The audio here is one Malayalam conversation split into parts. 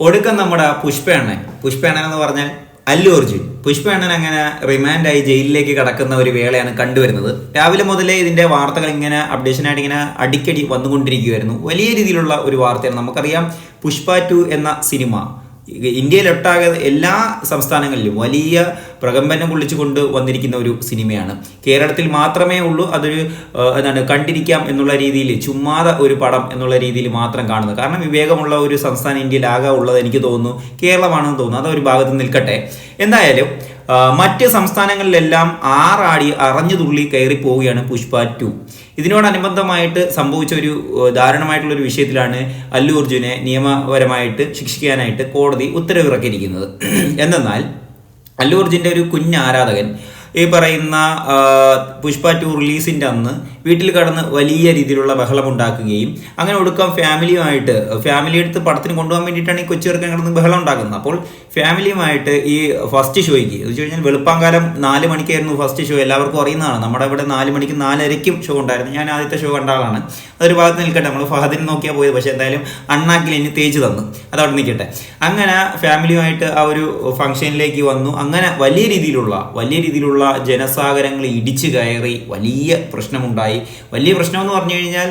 ഒടുക്കം നമ്മുടെ പുഷ്പേണ്ണൻ പുഷ്പേണ്ണൻ എന്ന് പറഞ്ഞാൽ അല്ലു അർജുൻ. പുഷ്പേണ്ണൻ അങ്ങനെ റിമാൻഡായി ജയിലിലേക്ക് കടക്കുന്ന ഒരു വേളയാണ് കണ്ടുവരുന്നത്. രാവിലെ മുതലേ ഇതിന്റെ വാർത്തകൾ ഇങ്ങനെ അപ്ഡേഷനായിട്ട് ഇങ്ങനെ അടിക്കടി വന്നുകൊണ്ടിരിക്കുകയായിരുന്നു. വലിയ രീതിയിലുള്ള ഒരു വാർത്തയാണ്. നമുക്കറിയാം പുഷ്പ ടു എന്ന സിനിമ ഇന്ത്യയിലൊട്ടാകെ എല്ലാ സംസ്ഥാനങ്ങളിലും വലിയ പ്രകമ്പനം കൊള്ളിച്ചുകൊണ്ട് വന്നിരിക്കുന്ന ഒരു സിനിമയാണ്. കേരളത്തിൽ മാത്രമേ ഉള്ളൂ അതൊരു എന്താണ് കണ്ടിരിക്കാം എന്നുള്ള രീതിയിൽ ചുമ്മാതെ ഒരു പടം എന്നുള്ള രീതിയിൽ മാത്രം കാണുന്നത്. കാരണം വിവേകമുള്ള ഒരു സംസ്ഥാനം ഇന്ത്യയിലാകെ ഉള്ളത് എനിക്ക് തോന്നുന്നു കേരളമാണെന്ന് തോന്നുന്നു. അതൊരു ഭാഗത്ത് നിൽക്കട്ടെ. എന്തായാലും മറ്റ് സംസ്ഥാനങ്ങളിലെല്ലാം ആറാടി അറിഞ്ഞു തുള്ളി കയറി പോവുകയാണ് പുഷ്പ ടു. ഇതിനോടനുബന്ധമായിട്ട് സംഭവിച്ച ഒരു ദാരുണമായിട്ടുള്ള ഒരു വിഷയത്തിലാണ് അല്ലു അർജുനെ നിയമപരമായിട്ട് ശിക്ഷിക്കാനായിട്ട് കോടതി ഉത്തരവിറക്കിയിരിക്കുന്നത്. എന്തെന്നാൽ അല്ലു അർജുന്റെ ഒരു കുഞ്ഞ് ആരാധകൻ ഈ പറയുന്ന പുഷ്പ ടു റിലീസിന്റെ അന്ന് വീട്ടിൽ കടന്ന് വലിയ രീതിയിലുള്ള ബഹളം ഉണ്ടാക്കുകയും അങ്ങനെ ഒടുക്കം ഫാമിലിയുമായിട്ട് ഫാമിലി എടുത്ത് പടത്തിന് കൊണ്ടുപോകാൻ വേണ്ടിയിട്ടാണ് ഈ കൊച്ചു ചെറുക്കൻ ബഹളം ഉണ്ടാക്കുന്നത്. അപ്പോൾ ഫാമിലിയുമായിട്ട് ഈ ഫസ്റ്റ് ഷോയ്ക്ക് എന്ന് വെച്ച് കഴിഞ്ഞാൽ വെളുപ്പാങ്കാലം നാല് മണിക്കായിരുന്നു ഫസ്റ്റ് ഷോ എല്ലാവർക്കും അറിയുന്നതാണ് നമ്മുടെ ഇവിടെ നാല് മണിക്ക് നാലരയ്ക്കും ഷോ ഉണ്ടായിരുന്നു. ഞാൻ ആദ്യത്തെ ഷോ കണ്ട ആളാണ്. അതൊരു ഭാഗത്ത് നിൽക്കട്ടെ നമ്മൾ ഫഹദിന് നോക്കിയാൽ പോയത്. പക്ഷേ എന്തായാലും അണ്ണാക്കിൽ ഇനി തേച്ച് തന്നു. അതവിടെ നിൽക്കട്ടെ. അങ്ങനെ ഫാമിലിയുമായിട്ട് ആ ഒരു ഫംഗ്ഷനിലേക്ക് വന്നു. അങ്ങനെ വലിയ രീതിയിലുള്ള വലിയ രീതിയിലുള്ള ജനസാഗരങ്ങൾ ഇടിച്ചു കയറി വലിയ പ്രശ്നമുണ്ടായി. വലിയ പ്രശ്നമെന്ന് പറഞ്ഞു കഴിഞ്ഞാൽ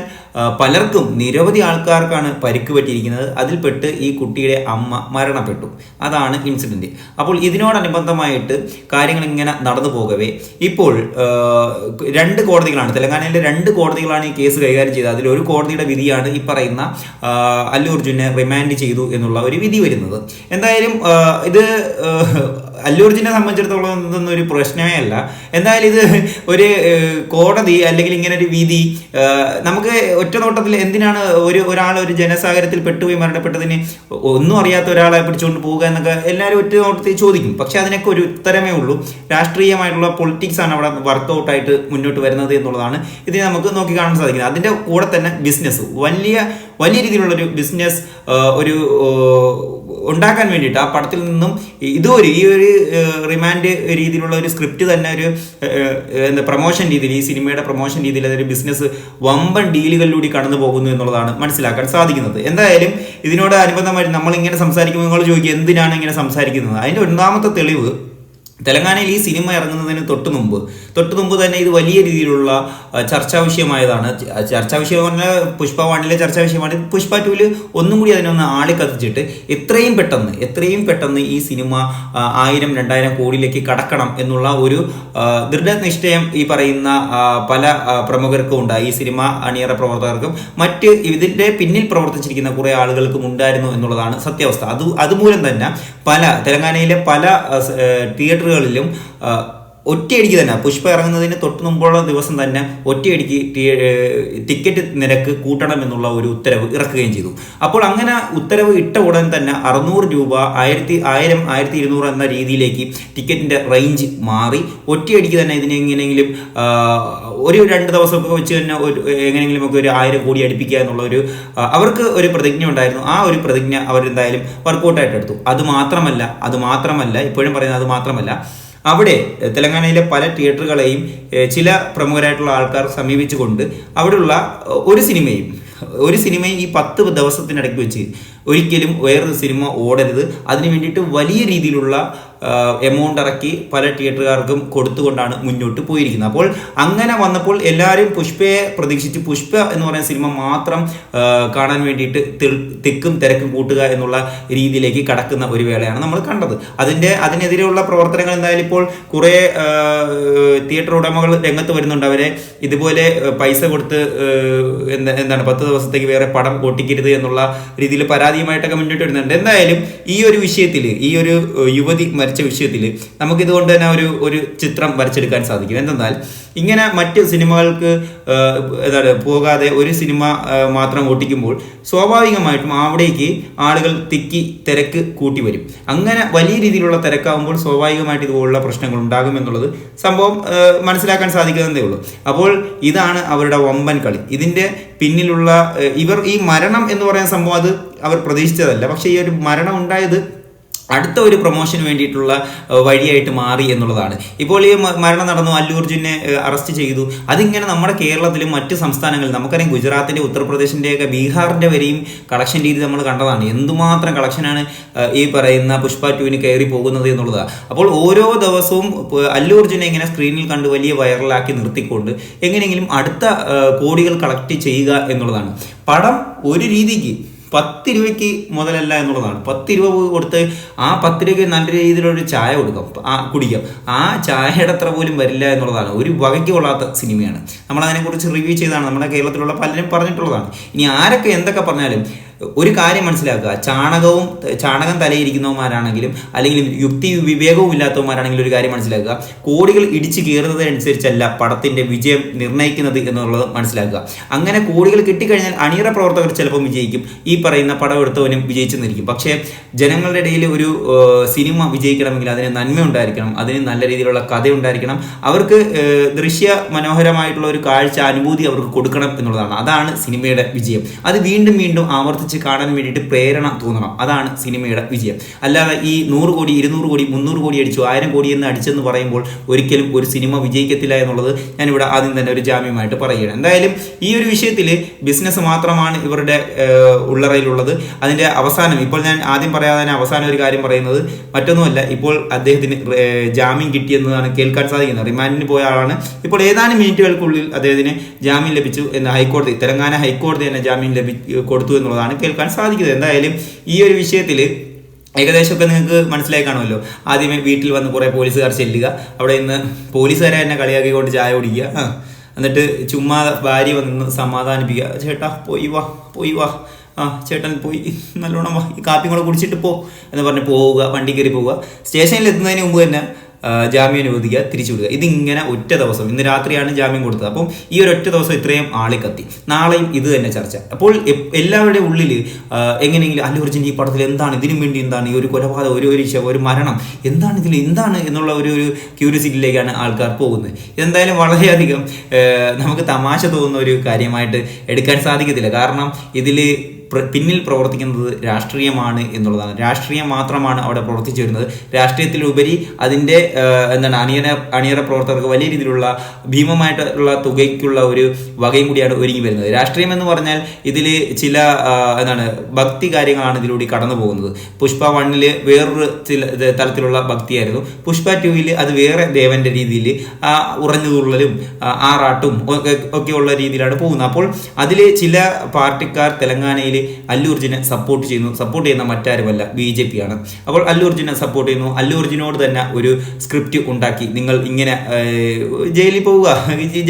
പലർക്കും നിരവധി ആൾക്കാർക്കാണ് പരിക്ക് പറ്റിയിരിക്കുന്നത് അതിൽപ്പെട്ട് ഈ കുട്ടിയുടെ അമ്മ മരണപ്പെട്ടു. അതാണ് ഇൻസിഡന്റ് അപ്പോൾ ഇതിനോടനുബന്ധമായിട്ട് കാര്യങ്ങൾ ഇങ്ങനെ നടന്നു പോകവേ. ഇപ്പോൾ രണ്ട് കോടതികളാണ് തെലങ്കാനയിലെ രണ്ട് കോടതികളാണ് ഈ കേസ് കൈകാര്യം ചെയ്തത്. അതിൽ ഒരു കോടതിയുടെ വിധിയാണ് ഈ പറയുന്ന അല്ലു അർജുനെ റിമാൻഡ് ചെയ്തു എന്നുള്ള ഒരു വിധി വരുന്നത്. എന്തായാലും ഇത് ആ, അല്ലു അർജുനെ സംബന്ധിച്ചിടത്തോളം ഇതൊന്നും ഒരു പ്രശ്നമേ അല്ല. എന്തായാലും ഇത് ഒരു കോടതി അല്ലെങ്കിൽ ഇങ്ങനെ ഒരു വിധി നമുക്ക് ഒറ്റ നോട്ടത്തിൽ എന്തിനാണ് ഒരു ഒരാൾ ഒരു ജനസാഗരത്തിൽ പെട്ടുപോയി മരണപ്പെട്ടതിന് ഒന്നും അറിയാത്ത ഒരാളെ പിടിച്ചുകൊണ്ട് പോവുക എന്നൊക്കെ എല്ലാവരും ഒറ്റ നോട്ടത്തിൽ ചോദിക്കും. പക്ഷെ അതിനൊക്കെ ഒരു ഉത്തരമേ ഉള്ളൂ. രാഷ്ട്രീയമായിട്ടുള്ള പൊളിറ്റിക്സ് ആണ് അവിടെ വർക്കൗട്ടായിട്ട് മുന്നോട്ട് വരുന്നത് എന്നുള്ളതാണ് ഇതിനെ നമുക്ക് നോക്കി കാണാൻ സാധിക്കുന്നത്. അതിന്റെ കൂടെ തന്നെ ബിസിനസ് വലിയ വലിയ രീതിയിലുള്ളൊരു ബിസിനസ് ഒരു ഉണ്ടാക്കാൻ വേണ്ടിയിട്ട് ആ പടത്തിൽ നിന്നും ഇതൊരു ഈ ഒരു റിമാൻഡ് രീതിയിലുള്ള ഒരു സ്ക്രിപ്റ്റ് തന്നെ ഒരു എന്താ പ്രൊമോഷൻ രീതിയിൽ ഈ സിനിമയുടെ പ്രൊമോഷൻ രീതിയിൽ അതൊരു ബിസിനസ് വമ്പൻ ഡീലുകളിലൂടെ കടന്നു പോകുന്നു എന്നുള്ളതാണ് മനസ്സിലാക്കാൻ സാധിക്കുന്നത്. എന്തായാലും ഇതിനോട് അനുബന്ധമായിട്ട് നമ്മൾ ഇങ്ങനെ സംസാരിക്കുമ്പോൾ നിങ്ങൾ ചോദിക്കുക എന്തിനാണ് ഇങ്ങനെ സംസാരിക്കുന്നത്? അതിന്റെ ഒന്നാമത്തെ തെളിവ് തെലങ്കാനയിൽ ഈ സിനിമ ഇറങ്ങുന്നതിന് തൊട്ട് മുമ്പ് തൊട്ട് മുമ്പ് തന്നെ ഇത് വലിയ രീതിയിലുള്ള ചർച്ചാ വിഷയമായതാണ് ചർച്ചാ വിഷയം പറഞ്ഞാൽ പുഷ്പ വണ്ണിലെ ചർച്ചാ വിഷയമാണ് പുഷ്പ ടൂവിൽ ഒന്നും കൂടി അതിനൊന്ന് ആളി കത്തിച്ചിട്ട് എത്രയും പെട്ടെന്ന് എത്രയും പെട്ടെന്ന് ഈ സിനിമ ആയിരം രണ്ടായിരം കോടിയിലേക്ക് കടക്കണം എന്നുള്ള ഒരു ദൃഢനിശ്ചയം ഈ പറയുന്ന പല പ്രമുഖർക്കും ഉണ്ടായി. ഈ സിനിമ അണിയറ പ്രവർത്തകർക്കും മറ്റ് ഇതിന്റെ പിന്നിൽ പ്രവർത്തിച്ചിരിക്കുന്ന കുറെ ആളുകൾക്കും ഉണ്ടായിരുന്നു എന്നുള്ളതാണ് സത്യാവസ്ഥ. അത് അതുമൂലം തന്നെ പല തെലങ്കാനയിലെ പല ആ, സ്- ഏ, തിയേറ്ററുകളിലും ആ, ഒറ്റയടിക്ക് തന്നെ. പുഷ്പ ഇറങ്ങുന്നതിന് തൊട്ട് മുമ്പുള്ള ദിവസം തന്നെ ഒറ്റയടിക്ക് ടിക്കറ്റ് നിരക്ക് കൂട്ടണം എന്നുള്ള ഒരു ഉത്തരവ് ഇറക്കുകയും ചെയ്തു. അപ്പോൾ അങ്ങനെ ഉത്തരവ് ഇട്ട ഉടൻ തന്നെ അറുന്നൂറ് രൂപ ആയിരത്തി ആയിരം ആയിരത്തി ഇരുന്നൂറ് എന്ന രീതിയിലേക്ക് ടിക്കറ്റിന്റെ റേഞ്ച് മാറി. ഒറ്റയടിക്ക് തന്നെ ഇതിനെ എങ്ങനെയെങ്കിലും ഒരു രണ്ട് ദിവസമൊക്കെ വെച്ച് തന്നെ ഒരു എങ്ങനെയെങ്കിലും ഒക്കെ ഒരു ആയിരം കോടി അടുപ്പിക്കുക എന്നുള്ള ഒരു അവർക്ക് ഒരു പ്രതിജ്ഞ ഉണ്ടായിരുന്നു. ആ ഒരു പ്രതിജ്ഞ അവരെന്തായാലും വർക്കൗട്ടായിട്ട് എടുത്തു. അത് മാത്രമല്ല അത് മാത്രമല്ല ഇപ്പോഴും പറയുന്നത് അത് മാത്രമല്ല അവിടെ തെലങ്കാനയിലെ പല തിയേറ്ററുകളെയും ചില പ്രമുഖരായിട്ടുള്ള ആൾക്കാർ സമീപിച്ചുകൊണ്ട് അവിടെയുള്ള ഒരു സിനിമയും ഒരു സിനിമയും ഈ പത്ത് ദിവസത്തിനിടയ്ക്ക് വെച്ച് ഒരിക്കലും വേറൊരു സിനിമ ഓടരുത്. അതിനു വേണ്ടിയിട്ട് വലിയ രീതിയിലുള്ള എമൗണ്ട് ഇറക്കി പല തിയേറ്ററുകാർക്കും കൊടുത്തുകൊണ്ടാണ് മുന്നോട്ട് പോയിരിക്കുന്നത്. അപ്പോൾ അങ്ങനെ വന്നപ്പോൾ എല്ലാവരും പുഷ്പയെ പ്രതീക്ഷിച്ച് പുഷ്പ എന്ന് പറയുന്ന സിനിമ മാത്രം കാണാൻ വേണ്ടിയിട്ട് തിക്കും തിരക്കും കൂട്ടുക എന്നുള്ള രീതിയിലേക്ക് കടക്കുന്ന ഒരു വേളയാണ് നമ്മൾ കണ്ടത്. അതിന്റെ അതിനെതിരെയുള്ള പ്രവർത്തനങ്ങൾ എന്തായാലും ഇപ്പോൾ കുറേ തിയേറ്റർ ഉടമകൾ രംഗത്ത് വരുന്നുണ്ട്. അവരെ ഇതുപോലെ പൈസ കൊടുത്ത് എന്താ എന്താണ് പത്ത് ദിവസത്തേക്ക് വേറെ പടം പൊട്ടിക്കരുത് എന്നുള്ള രീതിയിൽ പരാതിയുമായിട്ടൊക്കെ മുന്നോട്ട് വരുന്നുണ്ട്. എന്തായാലും ഈ ഒരു വിഷയത്തിൽ ഈ ഒരു യുവതി മരിച്ച വിഷയത്തിൽ നമുക്കിതുകൊണ്ട് തന്നെ ഒരു ഒരു ചിത്രം വരച്ചെടുക്കാൻ സാധിക്കും. എന്തെന്നാൽ ഇങ്ങനെ മറ്റ് സിനിമകൾക്ക് എന്താണ് പോകാതെ ഒരു സിനിമ മാത്രം ഓട്ടിക്കുമ്പോൾ സ്വാഭാവികമായിട്ടും അവിടേക്ക് ആളുകൾ തിക്കി തിരക്ക് കൂട്ടി വരും. അങ്ങനെ വലിയ രീതിയിലുള്ള തിരക്കാവുമ്പോൾ സ്വാഭാവികമായിട്ട് ഇതുപോലുള്ള പ്രശ്നങ്ങൾ ഉണ്ടാകും എന്നുള്ളത് സംഭവം മനസ്സിലാക്കാൻ സാധിക്കുന്നതേ ഉള്ളൂ. അപ്പോൾ ഇതാണ് അവരുടെ വമ്പൻ കളി. ഇതിന്റെ പിന്നിലുള്ള ഇവർ ഈ മരണം എന്ന് പറയുന്ന സംഭവം അത് അവർ പ്രതീക്ഷിച്ചതല്ല. പക്ഷേ ഈ ഒരു മരണം ഉണ്ടായത് അടുത്ത ഒരു പ്രൊമോഷന് വേണ്ടിയിട്ടുള്ള വഴിയായിട്ട് മാറി എന്നുള്ളതാണ്. ഇപ്പോൾ ഈ മരണം നടന്നു അല്ലൂർജുനെ അറസ്റ്റ് ചെയ്തു. അതിങ്ങനെ നമ്മുടെ കേരളത്തിലും മറ്റ് സംസ്ഥാനങ്ങളിലും നമുക്കറിയാം ഗുജറാത്തിന്റെ ഉത്തർപ്രദേശിന്റെയൊക്കെ ബീഹാറിന്റെ വരെയും കളക്ഷൻ രീതി നമ്മൾ കണ്ടതാണ്. എന്തുമാത്രം കളക്ഷനാണ് ഈ പറയുന്ന പുഷ്പ ടുവിന് കയറി പോകുന്നത് എന്നുള്ളതാണ്. അപ്പോൾ ഓരോ ദിവസവും അല്ലൂർജുനെ ഇങ്ങനെ സ്ക്രീനിൽ കണ്ട് വലിയ വൈറലാക്കി നിർത്തിക്കൊണ്ട് എങ്ങനെയെങ്കിലും അടുത്ത കോടികൾ കളക്ട് ചെയ്യുക എന്നുള്ളതാണ്. പടം ഒരു രീതിക്ക് പത്ത് രൂപയ്ക്ക് മുതലല്ല എന്നുള്ളതാണ്. പത്ത് രൂപ കൊടുത്ത് ആ പത്ത് രൂപയ്ക്ക് നല്ല രീതിയിലൊരു ചായ കൊടുക്കാം. ആ കുടിക്കാം. ആ ചായയുടെ അത്ര പോലും വരില്ല എന്നുള്ളതാണ്. ഒരു വകയ്ക്ക് കൊള്ളാത്ത സിനിമയാണ്. നമ്മൾ അതിനെക്കുറിച്ച് റിവ്യൂ ചെയ്താണ് നമ്മുടെ കേരളത്തിലുള്ള പലരും പറഞ്ഞിട്ടുള്ളതാണ്. ഇനി ആരൊക്കെ എന്തൊക്കെ പറഞ്ഞാലും ഒരു കാര്യം മനസ്സിലാക്കുക. ചാണകവും ചാണകം തലയിരിക്കുന്നവന്മാരാണെങ്കിലും അല്ലെങ്കിൽ യുക്തി വിവേകവും ഇല്ലാത്തവന്മാരാണെങ്കിലും ഒരു കാര്യം മനസ്സിലാക്കുക. കോടികൾ ഇടിച്ചു കീറുന്നതിനനുസരിച്ചല്ല പടത്തിന്റെ വിജയം നിർണയിക്കുന്നത് എന്നുള്ളത് മനസ്സിലാക്കുക. അങ്ങനെ കോടികൾ കിട്ടിക്കഴിഞ്ഞാൽ അണിയറ പ്രവർത്തകർ ചിലപ്പോൾ വിജയിക്കും. ഈ പറയുന്ന പടം എടുത്തവനും വിജയിച്ചു നിന്നിരിക്കും പക്ഷേ ജനങ്ങളുടെ ഇടയിൽ ഒരു സിനിമ വിജയിക്കണമെങ്കിൽ അതിന് നന്മ ഉണ്ടായിരിക്കണം. അതിന് നല്ല രീതിയിലുള്ള കഥ ഉണ്ടായിരിക്കണം. അവർക്ക് ദൃശ്യ മനോഹരമായിട്ടുള്ള ഒരു കാഴ്ച അനുഭൂതി അവർക്ക് കൊടുക്കണം എന്നുള്ളതാണ്. അതാണ് സിനിമയുടെ വിജയം. അത് വീണ്ടും വീണ്ടും ആവർത്തിച്ച് കാണാൻ വേണ്ടിയിട്ട് പ്രേരണ തോന്നണം. അതാണ് സിനിമയുടെ വിജയം. അല്ലാതെ ഈ നൂറ് കോടി ഇരുന്നൂറ് കോടി മുന്നൂറ് കോടി അടിച്ചു ആയിരം കോടി എന്ന് അടിച്ചെന്ന് പറയുമ്പോൾ ഒരിക്കലും ഒരു സിനിമ വിജയിക്കത്തില്ല എന്നുള്ളത് ഞാനിവിടെ ആദ്യം തന്നെ ഒരു ജാമ്യമായിട്ട് പറയുകയാണ്. എന്തായാലും ഈ ഒരു വിഷയത്തിൽ ബിസിനസ് മാത്രമാണ് ഇവരുടെ ഉള്ളറയിലുള്ളത്. അതിന്റെ അവസാനം ഇപ്പോൾ ഞാൻ ആദ്യം പറയാതെ തന്നെ അവസാനം ഒരു കാര്യം പറയുന്നത് മറ്റൊന്നുമല്ല. ഇപ്പോൾ അദ്ദേഹത്തിന് ജാമ്യം കിട്ടിയെന്നതാണ് കേൾക്കാൻ സാധിക്കുന്നത്. റിമാൻഡിന് പോയ ആളാണ്. ഇപ്പോൾ ഏതാനും മിനിറ്റുകൾക്കുള്ളിൽ അദ്ദേഹത്തിന് ജാമ്യം ലഭിച്ചു എന്ന് ഹൈക്കോടതി തെലങ്കാന ഹൈക്കോടതി തന്നെ ജാമ്യം ലഭി കൊടുത്തു എന്നുള്ളതാണ് കേൾക്കാൻ സാധിക്കുന്നത്. എന്തായാലും ഈ ഒരു വിഷയത്തിൽ ഏകദേശമൊക്കെ നിങ്ങൾക്ക് മനസ്സിലായി കാണുമല്ലോ. ആദ്യമേ വീട്ടിൽ വന്ന് കുറേ പോലീസുകാർ ചെല്ലുക. അവിടെ നിന്ന് പോലീസുകാരെ തന്നെ കളിയാക്കിക്കൊണ്ട് ചായ കുടിക്കുക. എന്നിട്ട് ചുമ്മാ ഭാര്യ വന്ന് സമാധാനിപ്പിക്കുക. ചേട്ടാ പോയി വാ പോയി വാ. ആ ചേട്ടൻ പോയി. നല്ലോണം വാ. ഈ കാപ്പിയും കൂടെ കുടിച്ചിട്ട് പോ എന്ന് പറഞ്ഞ് പോവുക വണ്ടി കയറി പോവുക. സ്റ്റേഷനിൽ എത്തുന്നതിന് മുമ്പ് തന്നെ ജാമ്യം അനുവദിക്കുക തിരിച്ചു വിടുക. ഇതിങ്ങനെ ഒറ്റ ദിവസം. ഇന്ന് രാത്രിയാണ് ജാമ്യം കൊടുത്തത്. അപ്പം ഈ ഒരു ഒറ്റ ദിവസം ഇത്രയും ആളിക്കത്തി നാളെയും ഇത് തന്നെ ചർച്ച. അപ്പോൾ എല്ലാവരുടെ ഉള്ളിൽ എങ്ങനെയെങ്കിലും അല്ലു അർജുൻ ഈ പടത്തിൽ എന്താണ്? ഇതിനു വേണ്ടി എന്താണ്? ഈ ഒരു കൊലപാതകം ഒരു ഒരു ഒരു മരണം. എന്താണ് ഇതിൽ എന്താണ് എന്നുള്ള ഒരു ഒരു ക്യൂരിയോസിറ്റിയിലേക്കാണ് ആൾക്കാർ പോകുന്നത്. എന്തായാലും വളരെയധികം നമുക്ക് തമാശ തോന്നുന്ന ഒരു കാര്യമായിട്ട് എടുക്കാൻ സാധിക്കത്തില്ല. കാരണം ഇതിൽ പിന്നിൽ പ്രവർത്തിക്കുന്നത് രാഷ്ട്രീയമാണ് എന്നുള്ളതാണ്. രാഷ്ട്രീയം മാത്രമാണ് അവിടെ പ്രവർത്തിച്ചു വരുന്നത്. രാഷ്ട്രീയത്തിലുപരി അതിന്റെ എന്താണ് അണിയറ അണിയറ പ്രവർത്തകർക്ക് വലിയ രീതിയിലുള്ള ഭീമമായിട്ടുള്ള തുകയ്ക്കുള്ള ഒരു വകയും കൂടിയാണ് ഒരുങ്ങി വരുന്നത്. രാഷ്ട്രീയം എന്ന് പറഞ്ഞാൽ ഇതിൽ ചില എന്താണ് ഭക്തി കാര്യങ്ങളാണ് ഇതിലൂടെ കടന്നു പോകുന്നത്. പുഷ്പ വണ്ണിൽ വേറൊരു ചില തരത്തിലുള്ള ഭക്തിയായിരുന്നു. പുഷ്പ ടുവിൽ അത് വേറെ ദേവന്റെ രീതിയിൽ ആ ഉറഞ്ഞുതുള്ളലും ആറാട്ടും ഒക്കെ ഒക്കെയുള്ള രീതിയിലാണ് പോകുന്നത്. അപ്പോൾ അതിൽ ചില പാർട്ടിക്കാർ തെലങ്കാനയിൽ അല്ലു അർജുനെ സപ്പോർട്ട് ചെയ്യുന്നു. സപ്പോർട്ട് ചെയ്യുന്ന മറ്റാരുമല്ല ബി ജെ പി ആണ്. അപ്പോൾ അല്ലൂർജിനെ സപ്പോർട്ട് ചെയ്യുന്നു. അല്ലൂർജിനോട് തന്നെ ഒരു സ്ക്രിപ്റ്റ് ഉണ്ടാക്കി. നിങ്ങൾ ഇങ്ങനെ ജയിലിൽ പോവുക.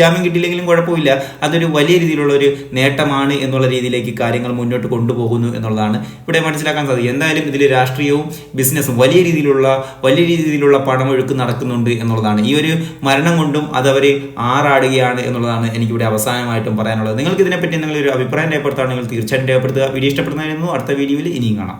ജാമ്യം കിട്ടിയില്ലെങ്കിലും കുഴപ്പമില്ല. അതൊരു വലിയ രീതിയിലുള്ള ഒരു നേട്ടമാണ് എന്നുള്ള രീതിയിലേക്ക് കാര്യങ്ങൾ മുന്നോട്ട് കൊണ്ടുപോകുന്നു എന്നുള്ളതാണ് ഇവിടെ മനസ്സിലാക്കാൻ സാധിക്കും എന്തായാലും ഇതിൽ രാഷ്ട്രീയവും ബിസിനസ്സും വലിയ രീതിയിലുള്ള വലിയ രീതിയിലുള്ള പണമൊഴുക്ക് നടക്കുന്നുണ്ട് എന്നുള്ളതാണ്. ഈ ഒരു മരണം കൊണ്ടും അത് അവർ ആറാടുകയാണ് എന്നുള്ളതാണ് എനിക്കിവിടെ അവസാനമായിട്ടും പറയാനുള്ളത്. നിങ്ങൾക്ക് ഇതിനെപ്പറ്റി എന്തെങ്കിലും ഒരു അഭിപ്രായം രേഖപ്പെടുത്താണെങ്കിൽ തീർച്ചയായിട്ടും രേഖപ്പെടുത്തുക. വീഡിയോ ഇഷ്ടപ്പെടുന്നതായിരുന്നു അടുത്ത വീഡിയോയിൽ ഇനിയും കാണാം.